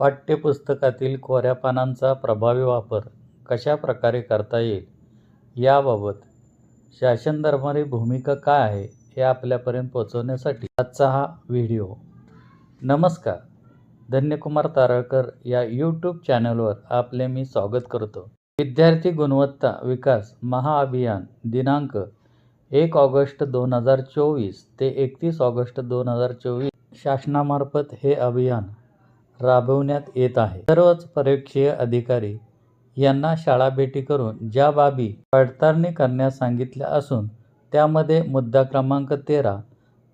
पाठ्यपुस्तकातील कोऱ्या पानांचा प्रभावी वापर कशा प्रकारे करता येईल? याबाबत शासन शासनदरबारी भूमिका काय आहे हे आपल्यापर्यंत पोचवण्यासाठी आजचा हा व्हिडिओ. नमस्कार. धन्यकुमार तारळकर या यूट्यूब चॅनलवर आपले मी स्वागत करतो. विद्यार्थी गुणवत्ता विकास महाअभियान दिनांक एक ऑगस्ट दोन हजार चोवीस ते एकतीस ऑगस्ट दोन हजार चोवीस शासनामार्फत हे अभियान राबवण्यात येत आहे. सर्वच परीक्षीय अधिकारी यांना शाळा भेटी करून ज्या बाबी पडताळणी करण्यास सांगितल्या असून त्यामध्ये मुद्दा क्रमांक तेरा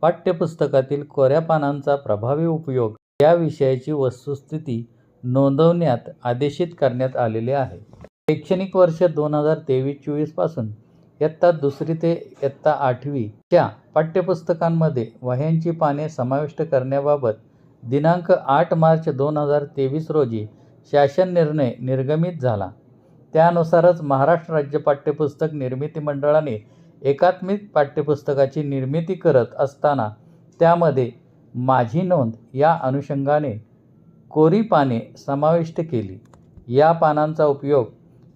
पाठ्यपुस्तकातील कोऱ्या पानांचा प्रभावी उपयोग या विषयाची वस्तुस्थिती नोंदवण्यात आदेशित करण्यात आलेले आहे. शैक्षणिक वर्ष दोन हजार तेवीस चोवीसपासून इयत्ता दुसरी ते इयत्ता आठवीच्या पाठ्यपुस्तकांमध्ये वह्यांची पाने समाविष्ट करण्याबाबत दिनांक आठ मार्च दोन हजार तेवीस रोजी शासन निर्णय निर्गमित झाला. त्यानुसारच महाराष्ट्र राज्य पाठ्यपुस्तक निर्मिती मंडळाने एकात्मिक पाठ्यपुस्तकाची निर्मिती करत असताना त्यामध्ये माझी नोंद या अनुषंगाने कोरी पाने समाविष्ट केली. या पानांचा उपयोग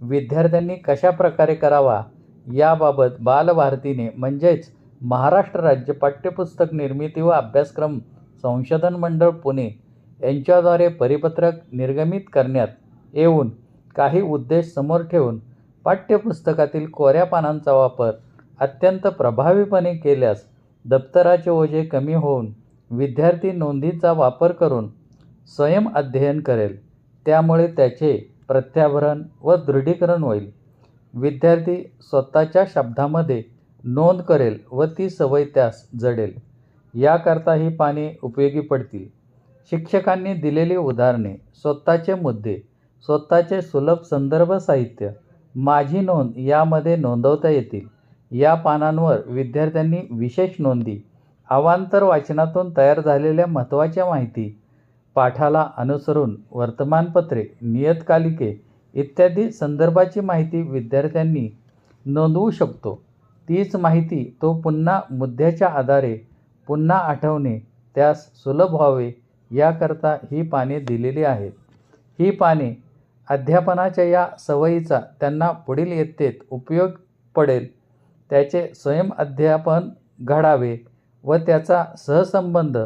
विद्यार्थ्यांनी कशा प्रकारे करावा याबाबत बालभारतीने म्हणजेच महाराष्ट्र राज्य पाठ्यपुस्तक निर्मिती व अभ्यासक्रम संशोधन मंडळ पुणे यांच्याद्वारे परिपत्रक निर्गमित करण्यात येऊन काही उद्देश समोर ठेवून पाठ्यपुस्तकातील कोऱ्या पानांचा वापर अत्यंत प्रभावीपणे केल्यास दप्तराचे ओझे कमी होऊन विद्यार्थी नोंदीचा वापर करून स्वयं अध्ययन करेल. त्यामुळे त्याचे प्रत्याभरण व दृढीकरण होईल. विद्यार्थी स्वतःच्या शब्दामध्ये नोंद करेल व ती सवय त्यास जडेल. याकरता ही पाने उपयोगी पडतील. शिक्षकांनी दिलेली उदाहरणे स्वतःचे मुद्दे स्वतःचे सुलभ संदर्भ साहित्य माझी नोंद यामध्ये नोंदवता येतील. या पानांवर विद्यार्थ्यांनी विशेष नोंदी अवांतर वाचनातून तयार झालेल्या महत्त्वाच्या माहिती पाठाला अनुसरून वर्तमानपत्रे नियतकालिके इत्यादी संदर्भाची माहिती विद्यार्थ्यांनी नोंदवू शकतो. तीच माहिती तो पुन्हा मुद्द्याच्या आधारे पुन्हा आठवणे त्यास सुलभ व्हावे याकरता ही पाने दिलेली आहेत. ही पाने अध्यापनाच्या या सवयीचा त्यांना पुढील येत्तेत उपयोग पडेल. त्याचे स्वयं अध्यापन घडावे व त्याचा सहसंबंध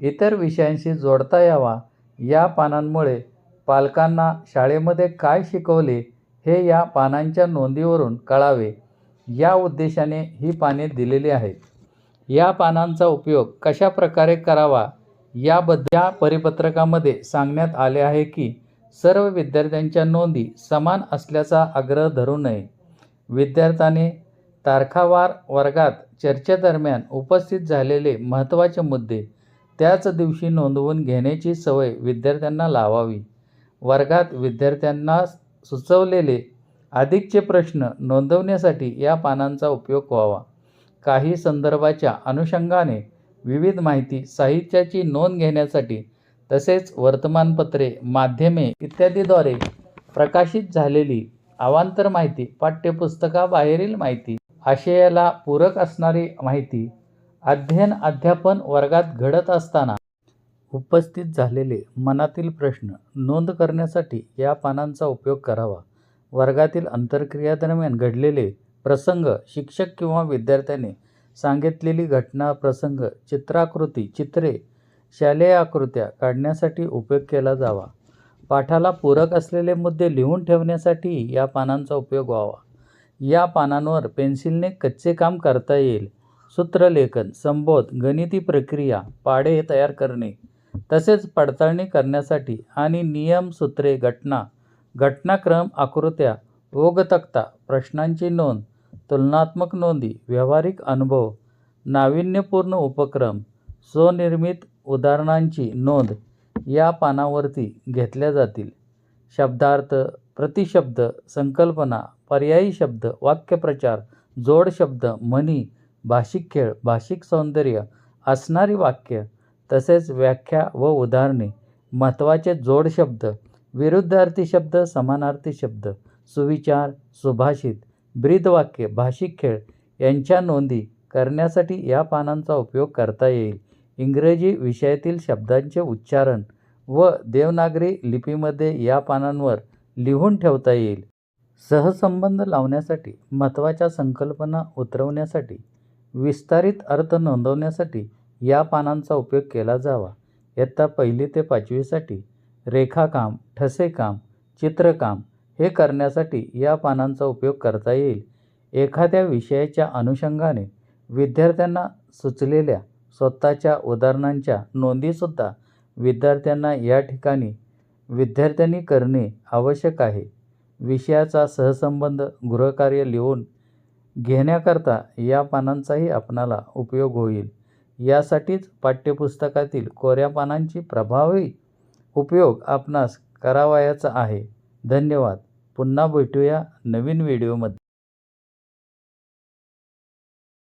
इतर विषयांशी जोडता यावा या पानांमुळे पालकांना शाळेमध्ये काय शिकवले हे या पानांच्या नोंदीवरून कळावे. या उद्देशाने ही पाने दिलेली आहेत. या पानांचा उपयोग कशा प्रकारे करावा याबद्दल या परिपत्रकामध्ये सांगण्यात आले आहे की सर्व विद्यार्थ्यांच्या नोंदी समान असल्याचा आग्रह धरू नये. विद्यार्थ्याने तारखावार वर्गात चर्चेदरम्यान उपस्थित झालेले महत्त्वाचे मुद्दे त्याच दिवशी नोंदवून घेण्याची सवय विद्यार्थ्यांना लावावी. वर्गात विद्यार्थ्यांना सुचवलेले अधिकचे प्रश्न नोंदवण्यासाठी या पानांचा उपयोग व्हावा. काही संदर्भाच्या अनुषंगाने विविध माहिती साहित्याची नोंद घेण्यासाठी तसेच वर्तमानपत्रे माध्यमे इत्यादीद्वारे प्रकाशित झालेली अवांतर माहिती पाठ्यपुस्तकाबाहेरील माहिती आशयाला पूरक असणारी माहिती अध्ययन अध्यापन वर्गात घडत असताना उपस्थित झालेले मनातील प्रश्न नोंद करण्यासाठी या पानांचा उपयोग करावा. वर्गातील अंतरक्रियादरम्यान घडलेले प्रसंग शिक्षक किंवा विद्यार्थ्याने सांगितलेली घटना प्रसंग चित्राकृती चित्रे शालेय आकृत्या काढण्यासाठी उपयोग केला जावा. पाठाला पूरक असलेले मुद्दे लिहून ठेवण्यासाठी या पानांचा उपयोग व्हावा. या पानांवर पेन्सिलने कच्चे काम करता येईल. सूत्रलेखन संबोध गणिती प्रक्रिया पाडे तयार करणे तसेच पडताळणी करण्यासाठी आणि नियम सूत्रे घटना घटनाक्रम आकृत्या ओघतक्ता प्रश्नांची नोंद तुलनात्मक नोंदी व्यावहारिक अनुभव नाविन्यपूर्ण उपक्रम स्वनिर्मित उदाहरणांची नोंद या पानावरती घेतल्या जातील. शब्दार्थ प्रतिशब्द संकल्पना पर्यायी शब्द वाक्यप्रचार जोड शब्द म्हणी भाषिक खेळ भाषिक सौंदर्य असणारी वाक्य तसेच व्याख्या व उदाहरणे महत्त्वाचे जोड शब्द विरुद्धार्थी शब्द समानार्थी शब्द सुविचार सुभाषित ब्रीदवाक्य भाषिक खेळ यांच्या नोंदी करण्यासाठी या पानांचा उपयोग करता येईल. इंग्रजी विषयातील शब्दांचे उच्चारण व देवनागरी लिपीमध्ये या पानांवर लिहून ठेवता येईल. सहसंबंध लावण्यासाठी महत्त्वाच्या संकल्पना उतरवण्यासाठी विस्तारित अर्थ नोंदवण्यासाठी या पानांचा उपयोग केला जावा. इयत्ता पहिली ते पाचवीसाठी रेखाकाम ठसेकाम चित्रकाम हे करण्यासाठी या पानांचा उपयोग करता येईल. एखाद्या विषयाच्या अनुषंगाने विद्यार्थ्यांना सुचलेल्या स्वतःच्या उदाहरणांच्या नोंदीसुद्धा विद्यार्थ्यांना या ठिकाणी विद्यार्थ्यांनी करणे आवश्यक आहे. विषयाचा सहसंबंध गृहकार्य लिहून घेण्याकरता या पानांचाही आपणाला उपयोग होईल. यासाठीच पाठ्यपुस्तकातील कोऱ्या पानांची प्रभावी उपयोग आपणास करावयाचा आहे. धन्यवाद. पुन्हा भेटूया नवीन व्हिडिओमध्ये.